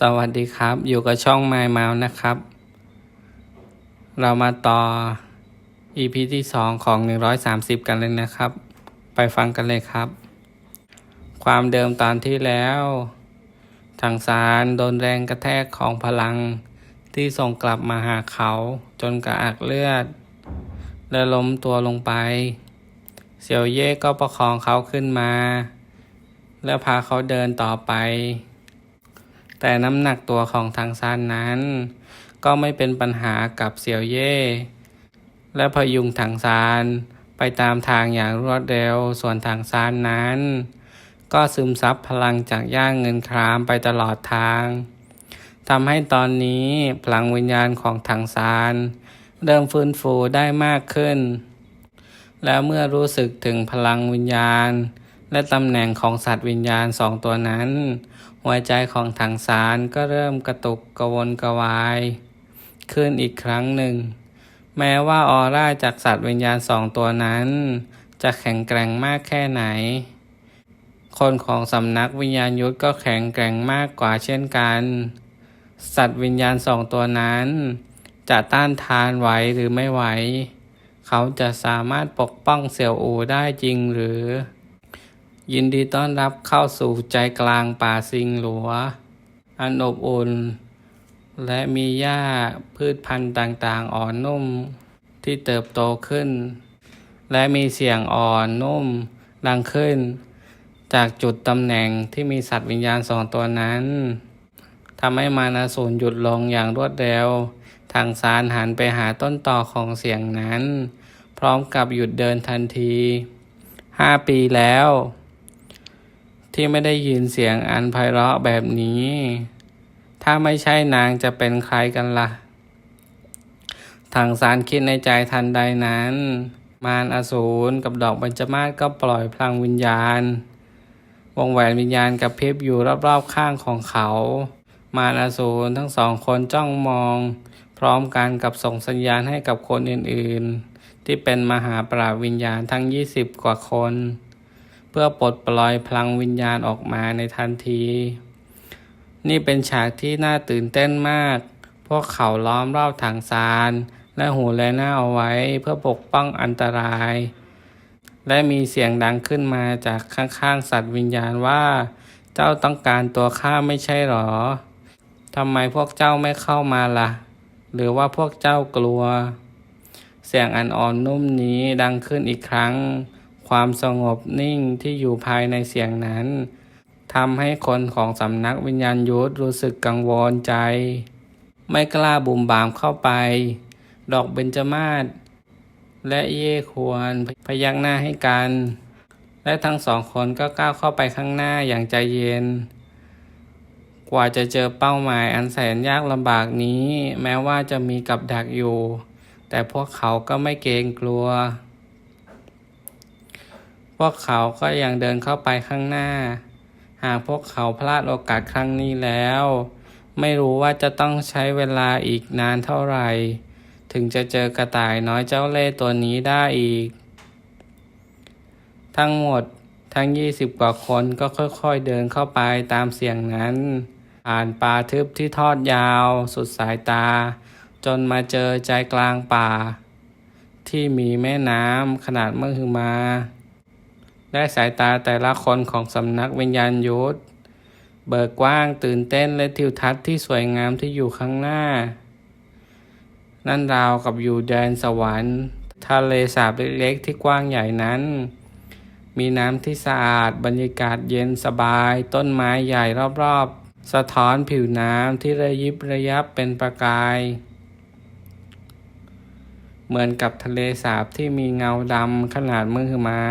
สวัสดีครับ อยู่กับช่อง My m o u นะครับ เรามาต่อ EP ที่ 2 ของ 130 กันเลยนะครับ ไปฟังกันเลยครับ ความเดิมตอนที่แล้ว ทางสารโดนแรงกระแทกของพลังที่ส่งกลับมาหาเขาจนกระอักเลือด และล้มตัวลงไป เสี่ยวเย่ก็ประคองเขาขึ้นมา และพาเขาเดินต่อไป แต่น้ำหนักตัวของทางซานนั้น ก็ไม่เป็นปัญหากับเสี่ยวเย่ และพยุงทางซานไปตามทางอย่างรวดเร็วส่วนทางซานนั้น ก็ซึมซับพลังจากย่างเงินครามไปตลอดทางทำให้ตอนนี้พลังวิญญาณของทางซานเริ่มฟื้นฟูได้มากขึ้น แล้วเมื่อรู้สึกถึงพลังวิญญาณ และตำแหน่งของสัตว์วิญญาณสองตัวนั้น หัวใจของถังสารก็เริ่มกระตุกกระวนกระวาย ขึ้นอีกครั้งหนึ่ง แม้ว่าออร่าจากสัตว์วิญญาณสองตัวนั้น จะแข็งแกร่งมากแค่ไหน คนของสำนักวิญญาณยุทธก็แข็งแกร่งมากกว่าเช่นกัน สัตว์วิญญาณสองตัวนั้น จะต้านทานไหวหรือไม่ไหว เขาจะสามารถปกป้องเสี่ยวอูได้จริงหรือ ยินดีต้อนรับเข้าสู่ใจกลางป่าซิงหลัว อันอบอุ่น และมีหญ้าพืชพันธุ์ต่างๆ อ่อนนุ่มที่เติบโตขึ้น และมีเสียงอ่อนนุ่มดังขึ้น จากจุดตำแหน่งที่มีสัตว์วิญญาณสองตัวนั้นทำให้มานาสูรหยุดลงอย่างรวดเร็ว ทางซานหันไปหาต้นต่อของเสียงนั้น พร้อมกับหยุดเดินทันทีห้าปีแล้ว ที่ไม่ได้ยินเสียงอันไพเราะแบบนี้ ถ้าไม่ใช่นางจะเป็นใครกันละ่ะทางสารคิดในใจทันใดนั้น มารอสูรกับดอกบัญจมาศก็ปล่อยพลังวิญญาณ วงแหวนวิญญาณกับพิบอยู่รอบๆข้างของเขา มารอสูรทั้งสองคนจ้องมอง พร้อมกันกับส่งสัญญาณให้กับคนอื่นๆ ที่เป็นมหาปราบวิญญาณทั้ง 20 กว่าคน เพื่อปลดปล่อยพลังวิญญาณออกมาในทันที นี่เป็นฉากที่น่าตื่นเต้นมาก พวกเขาล้อมรอบถังซาน และหูและหน้าเอาไว้เพื่อปกป้องอันตราย และมีเสียงดังขึ้นมาจากข้างๆสัตว์วิญญาณว่า เจ้าต้องการตัวข้าไม่ใช่หรอทำไมพวกเจ้าไม่เข้ามาละ่ะ หรือว่าพวกเจ้ากลัว เสียงอันอ่อนนุ่มนี้ดังขึ้นอีกครั้ง ความสงบนิ่งที่อยู่ภายในเสียงนั้นทำให้คนของสำนักวิญญาณยุทธรู้สึกกังวลใจ ไม่กล้าบุ่มบามเข้าไป ดอกเบญจมาศและเย่ควรพยักหน้าให้กัน และทั้งสองคนก็ก้าวเข้าไปข้างหน้าอย่างใจเย็น กว่าจะเจอเป้าหมายอันแสนยากลำบากนี้ แม้ว่าจะมีกับดักอยู่ แต่พวกเขาก็ไม่เกรงกลัว พวกเขาก็ยังเดินเข้าไปข้างหน้า หากพวกเขาพลาดโอกาสครั้งนี้แล้ว ไม่รู้ว่าจะต้องใช้เวลาอีกนานเท่าไหร่ ถึงจะเจอกระต่ายน้อยเจ้าเล่ตัวนี้ได้อีก ทั้งหมดทั้ง 20 กว่าคนก็ค่อยๆเดินเข้าไปตามเสียงนั้นผ่านป่าทึบที่ทอดยาว สุดสายตา จนมาเจอใจกลางป่า ที่มีแม่น้ำขนาดมหึมา และสายตาแต่ละคนของสำนักวิญญาณยุทธเบิกกว้างตื่นเต้นและทิวทัศน์ที่สวยงามที่อยู่ข้างหน้า นั่นราวกับอยู่แดนสวรรค์ ทะเลสาบเล็กๆที่กว้างใหญ่นั้น มีน้ำที่สะอาดบรรยากาศเย็นสบาย ต้นไม้ใหญ่รอบๆ สะท้อนผิวน้ำที่ระยิบระยับเป็นประกาย เหมือนกับทะเลสาบที่มีเงาดำขนาดมือมา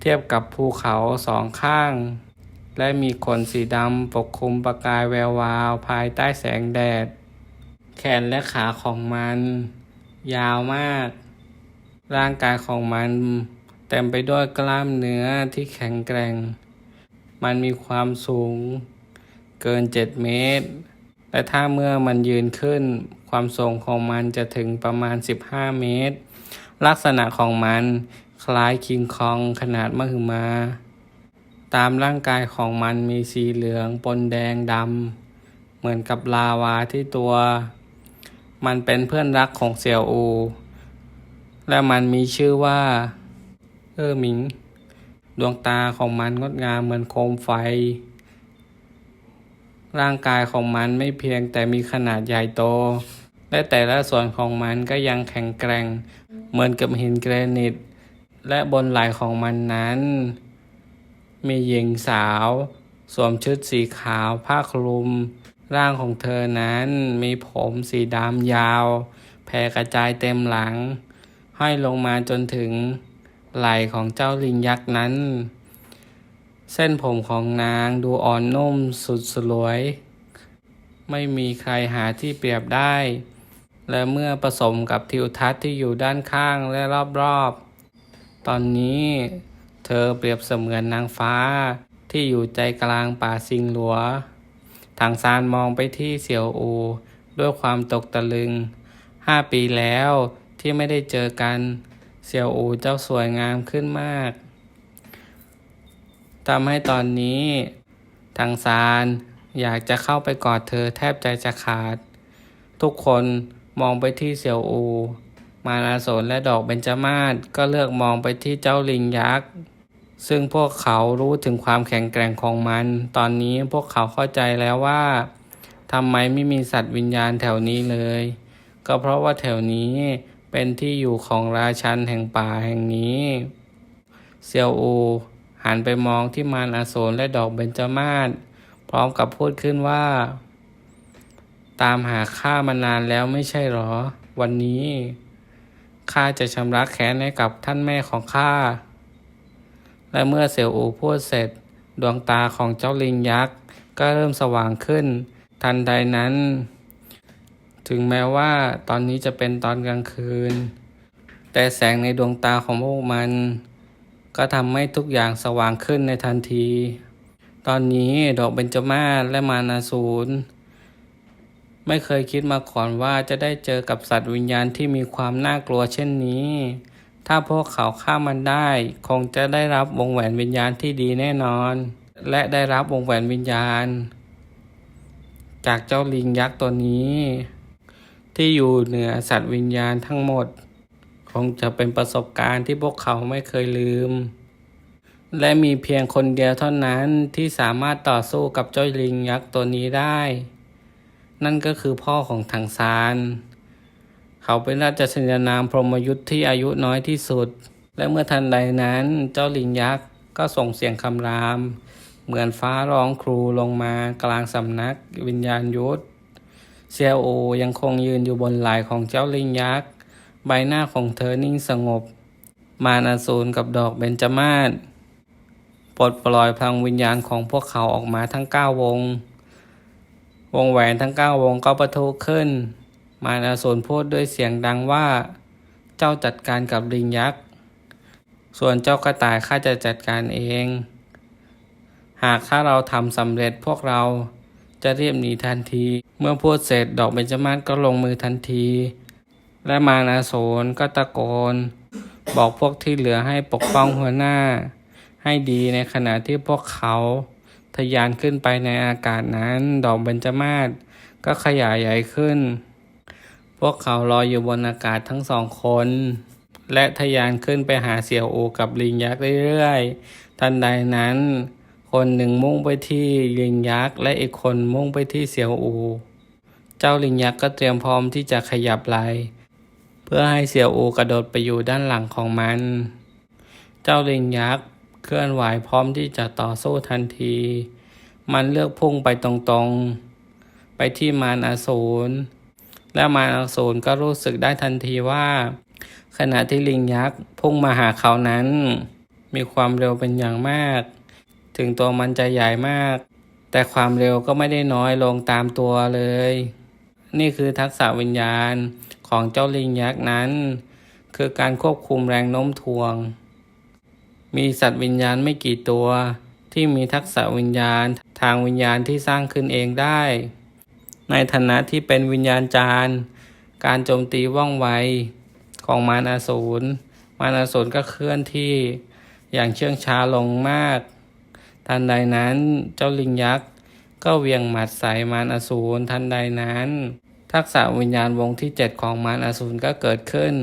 เทียบกับภูเขาสองข้าง และมีขนสีดำปกคลุมประกายแวววาวภายใต้แสงแดด แขนและขาของมัน ยาวมาก ร่างกายของมันเต็มไปด้วยกล้ามเนื้อที่แข็งแกร่ง มันมีความสูง เกิน 7 เมตร และถ้าเมื่อมันยืนขึ้น ความสูงของมันจะถึงประมาณ 15 เมตร ลักษณะของมัน คล้ายคิงคองขนาดมหึมา ตามร่างกายของมันมีสีเหลืองปนแดงดำ เหมือนกับลาวาที่ตัว มันเป็นเพื่อนรักของเสี่ยวอู และมันมีชื่อว่า เออหมิง ดวงตาของมันงดงามเหมือนโคมไฟ ร่างกายของมันไม่เพียงแต่มีขนาดใหญ่โตและแต่ละส่วนของมันก็ยังแข็งแกร่ง เหมือนกับหินแกรนิต และบนไหล่ของมันนั้น มีหญิงสาว สวมชุดสีขาวผ้าคลุม ร่างของเธอนั้นมีผมสีดำยาว แผ่กระจายเต็มหลัง ห้อยลงมาจนถึงไหล่ของเจ้าลิงยักษ์นั้น เส้นผมของนางดูอ่อนนุ่มสุดสลวย ไม่มีใครหาที่เปรียบได้และเมื่อผสมกับทิวทัศน์ที่อยู่ด้านข้างและรอบๆ ตอนนี้ เธอเปรียบเสมือนนางฟ้าที่อยู่ใจกลางป่าซิงหลัว ทางซานมองไปที่เสี่ยวอู ด้วยความตกตะลึง ห้าปีแล้วที่ไม่ได้เจอกัน เสี่ยวอูเจ้าสวยงามขึ้นมาก ทำให้ตอนนี้ ทางซานอยากจะเข้าไปกอดเธอแทบใจจะขาด ทุกคนมองไปที่เสี่ยวอู มานาสนและดอกเบญจมาศก็เลือกมองไปที่เจ้าลิงยักษ์ ซึ่งพวกเขารู้ถึงความแข็งแกร่งของมัน ตอนนี้พวกเขาเข้าใจแล้วว่าทำไมไม่มีสัตว์วิญญาณแถวนี้เลย ก็เพราะว่าแถวนี้เป็นที่อยู่ของราชันแห่งป่าแห่งนี้เซียวอูหันไปมองที่มารอาโศนและดอกเบญจมาศพร้อมกับพูดขึ้นว่า ตามหาข้ามานานแล้วไม่ใช่หรอ วันนี้ ข้าจะชำระแค้นให้กับท่านแม่ของข้า และเมื่อเสี่ยวอูพูดเสร็จ ดวงตาของเจ้าลิงยักษ์ ก็เริ่มสว่างขึ้น ทันใดนั้น ถึงแม้ว่าตอนนี้จะเป็นตอนกลางคืน แต่แสงในดวงตาของพวกมัน ก็ทำให้ทุกอย่างสว่างขึ้นในทันที ตอนนี้ดอกเบญจมาศและมานาสูร ไม่เคยคิดมาก่อนว่าจะได้เจอกับสัตว์วิญญาณที่มีความน่ากลัวเช่นนี้ ถ้าพวกเขาฆ่ามันได้ คงจะได้รับวงแหวนวิญญาณที่ดีแน่นอน และได้รับวงแหวนวิญญาณ จากเจ้าลิงยักษ์ตัวนี้ ที่อยู่เหนือสัตว์วิญญาณทั้งหมด คงจะเป็นประสบการณ์ที่พวกเขาไม่เคยลืม และมีเพียงคนเดียวเท่านั้นที่สามารถต่อสู้กับเจ้าลิงยักษ์ตัวนี้ได้ นั่นก็คือพ่อของถังซาน เขาเป็นราชสัญนามพรหมยุทธ์ที่อายุน้อยที่สุด และเมื่อทันใดนั้นเจ้าลิงยักษ์ก็ส่งเสียงคำราม เหมือนฟ้าร้องครูลงมากลางสำนักวิญญาณยุทธเซียวโอยังคงยืนอยู่บนไหล่ของเจ้าลิงยักษ์ ใบหน้าของเธอนิ่งสงบ มารอสูรกับดอกเบญจมาศปลดปล่อยพลังวิญญาณของพวกเขาออกมาทั้งเก้าวง วงแหวนทั้งเก้าวงก็ประทุขึ้น มารอสูรพูดด้วยเสียงดังว่า เจ้าจัดการกับลิงยักษ์ ส่วนเจ้ากระต่ายข้าจะจัดการเอง หากถ้าเราทำสำเร็จพวกเราจะเรียบหนีทันที เมื่อพูดเสร็จดอกเบญจมาศก็ลงมือทันที และมานาโสนก็ตะโกน บอกพวกที่เหลือให้ปกป้องหัวหน้า ให้ดีในขณะที่พวกเขา ทะยานขึ้นไปในอากาศนั้น ดอกเบญจมาศก็ขยายใหญ่ขึ้น พวกเขาลอยอยู่บนอากาศทั้งสองคน และทะยานขึ้นไปหาเสี่ยวโอกับลิงยักษ์เรื่อยๆ ทันใดนั้น คนหนึ่งมุ่งไปที่ลิงยักษ์และอีกคนมุ่งไปที่เสี่ยวอู เจ้าลิงยักษ์ก็เตรียมพร้อมที่จะขยับไหลเพื่อให้เสี่ยวอูกระโดดไปอยู่ด้านหลังของมัน เจ้าลิงยักษ์ เคลื่อนไหวพร้อมที่จะต่อสู้ทันที มันเลือกพุ่งไปตรงๆ ไปที่มารอสูร และมารอสูรก็รู้สึกได้ทันทีว่า ขณะที่ลิงยักษ์พุ่งมาหาเขานั้น มีความเร็วเป็นอย่างมาก ถึงตัวมันจะใหญ่มาก แต่ความเร็วก็ไม่ได้น้อยลงตามตัวเลย นี่คือทักษะวิญญาณของเจ้าลิงยักษ์นั้น คือการควบคุมแรงโน้มถ่วง มีสัตว์วิญญาณไม่กี่ตัว ที่มีทักษะวิญญาณทางวิญญาณที่สร้างขึ้นเองได้ ในฐานะที่เป็นวิญญาณจาร์การโจมตีว่องไวของมารอสูรมารอสูรก็เคลื่อนที่อย่างเชื่องช้าลงมาก ทันใดนั้นเจ้าลิงยักษ์ก็เวียงหมัดใส่มารอสูรทันใดนั้น ทักษะวิญญาณวงที่เจ็ดของมารอสูรก็เกิดขึ้น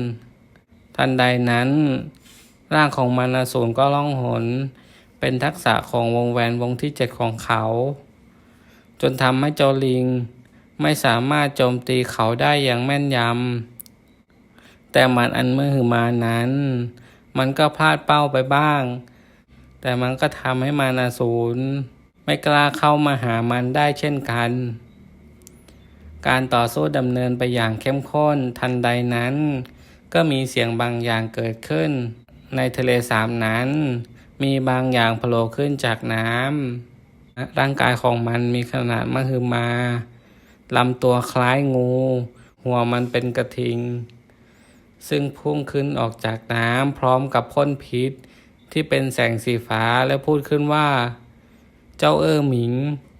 ทันใดนั้น ร่างของมารอสูรก็ล่องหน เป็นทักษะของวงแหวนวงที่เจ็ดของเขา จนทำให้เจ้าลิง ไม่สามารถโจมตีเขาได้อย่างแม่นยำ แต่มันอันเมือหือมานั้น มันก็พลาดเป้าไปบ้าง แต่มันก็ทำให้มานาสูรไม่กล้าเข้ามาหามันได้เช่นกัน การต่อสู้ดำเนินไปอย่างเข้มข้นทันใดนั้น ก็มีเสียงบางอย่างเกิดขึ้น ในทะเลสาบนั้น มีบางอย่างโผล่ขึ้นจากน้ำร่างกายของมันมีขนาดมหึมาลำตัวคล้ายงู หัวมันเป็นกระทิง ซึ่งพุ่งขึ้นออกจากน้ำพร้อมกับพ่นพิษที่เป็นแสงสีฟ้าและพูดขึ้นว่า เจ้าเอ้อหมิง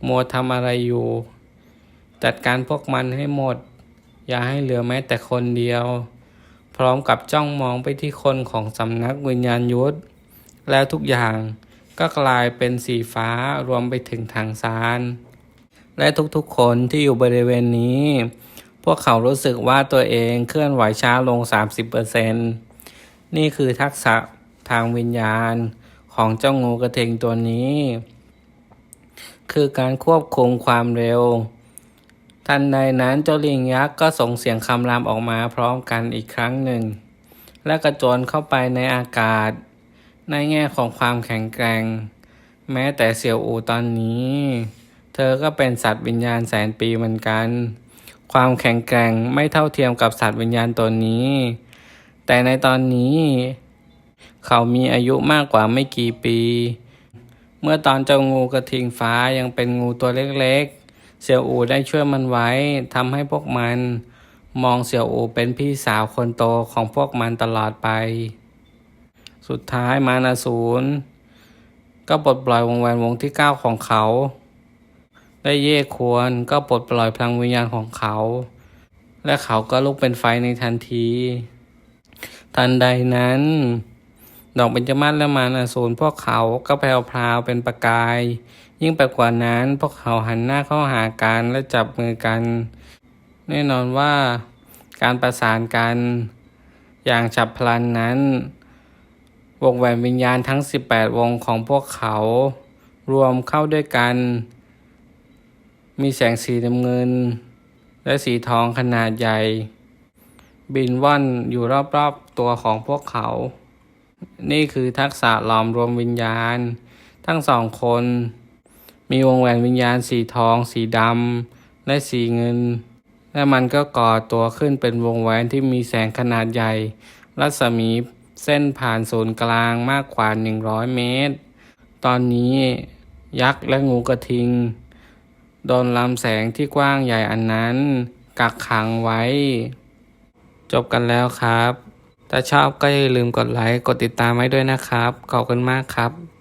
มัวทำอะไรอยู่ จัดการพวกมันให้หมด อย่าให้เหลือแม้แต่คนเดียว พร้อมกับจ้องมองไปที่คนของสำนักวิญญาณยุทธแล้วทุกอย่างก็กลายเป็นสีฟ้ารวมไปถึงทางซาน และทุกๆคนที่อยู่บริเวณนี้ พวกเขารู้สึกว่าตัวเองเคลื่อนไหวช้าลง 30%นี่คือทักษะทางวิญญาณของเจ้างูกระเทงตัวนี้ คือการควบคุมความเร็ว ทันใดนั้นเจ้าลิงยักษ์ก็ส่งเสียงคำรามออกมาพร้อมกันอีกครั้งหนึ่ง และกระโจนเข้าไปในอากาศ ในแง่ของความแข็งแกร่ง แม้แต่เสี่ยวอูตอนนี้ เธอก็เป็นสัตว์วิญญาณแสนปีเหมือนกัน ความแข็งแกร่งไม่เท่าเทียมกับสัตว์วิญญาณตัวนี้ แต่ในตอนนี้ เขามีอายุมากกว่าไม่กี่ปี เมื่อตอนเจ้างูกระทิงฟ้ายังเป็นงูตัวเล็กๆ เสี่ยวอูได้ช่วยมันไว้ทำให้พวกมัน มองเสี่ยวอูเป็นพี่สาวคนโตของพวกมันตลอดไป สุดท้ายมานาศูนย์ก็ปลดปล่อยวงแหวนวงที่เก้าของเขา ได้เย่ควรก็ปลดปล่อยพลังวิญญาณของเขา และเขาก็ลุกเป็นไฟในทันที ทันใดนั้น ดอกเบญจมาศและมานาสูรพวกเขาก็แผ่วพราวเป็นประกาย ยิ่งไปกว่านั้น พวกเขาหันหน้าเข้าหากันและจับมือกัน แน่นอนว่าการประสานกัน อย่างฉับพลันนั้น วงแหวนวิญญาณทั้ง 18 วงของพวกเขา รวมเข้าด้วยกัน มีแสงสีน้ำเงิน และสีทองขนาดใหญ่ บินว่อนอยู่รอบๆตัวของพวกเขา นี่คือทักษะหลอมรวมวิญญาณ ทั้งสองคน มีวงแหวนวิญญาณสีทอง สีดำและสีเงิน และมันก็ก่อตัวขึ้นเป็นวงแหวนที่มีแสงขนาดใหญ่ รัศมีเส้นผ่านศูนย์กลางมากกว่า 100 เมตร ตอนนี้ยักษ์และงูกระทิง โดนลำแสงที่กว้างใหญ่อันนั้น กักขังไว้ จบกันแล้วครับ ถ้าชอบก็อย่าลืมกดไลค์ กดติดตามไว้ด้วยนะครับ ขอบคุณมากครับ